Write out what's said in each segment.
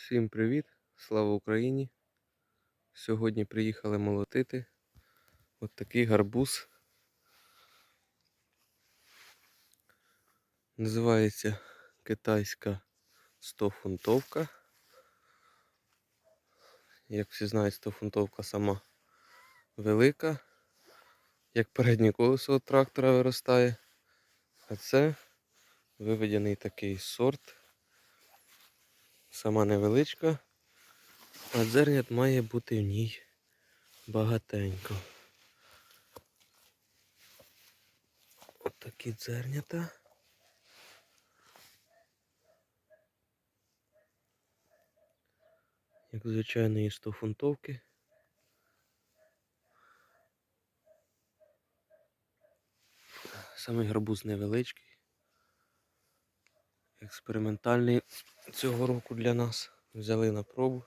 Всім привіт! Слава Україні! Сьогодні приїхали молотити от такий гарбуз. Називається китайська 100-фунтовка. Як всі знають, 100-фунтовка сама велика, як переднє колесо трактора виростає. А це виведений такий сорт. Сама невеличка, а дзернят має бути в ній багатенько. От дзернята. Як звичайної 100 фунтовки. Самий гарбуз невеличкий. Експериментальний цього року для нас. Взяли на пробу.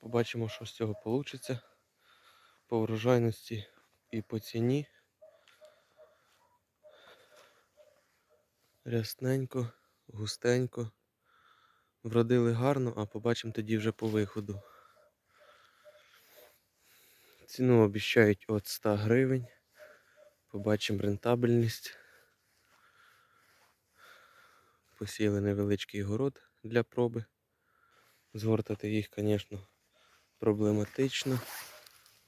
Побачимо, що з цього вийде. По врожайності і по ціні. Рясненько, густенько. Вродили гарно, а побачимо тоді вже по виходу. Ціну обіщають від 100 гривень. Побачимо рентабельність. Посіяли невеличкий город для проби. Згортати їх, звісно, проблематично.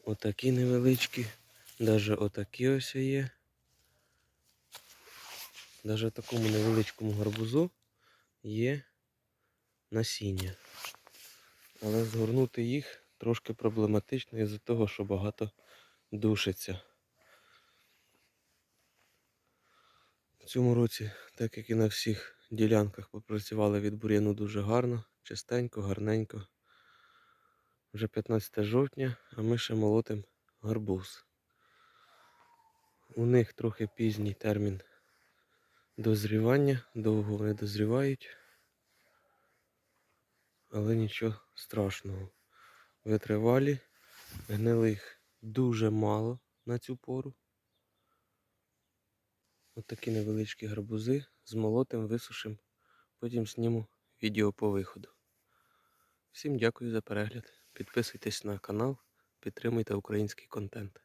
Отакі невеличкі. Навіть отакі ось є. Навіть такому невеличкому гарбузу є насіння. Але згорнути їх трошки проблематично із-за того, що багато душиться. В цьому році, так як і на всіх ділянках попрацювали від бур'яну дуже гарно, чистенько, гарненько. Вже 15 жовтня, а ми ще молотим гарбуз. У них трохи пізній термін дозрівання, довго вони дозрівають, але нічого страшного. Витривалі, гнилих дуже мало на цю пору. Ось такі невеличкі гарбузи з молотим висушим, потім зніму відео по виходу. Всім дякую за перегляд. Підписуйтесь на канал, підтримуйте український контент.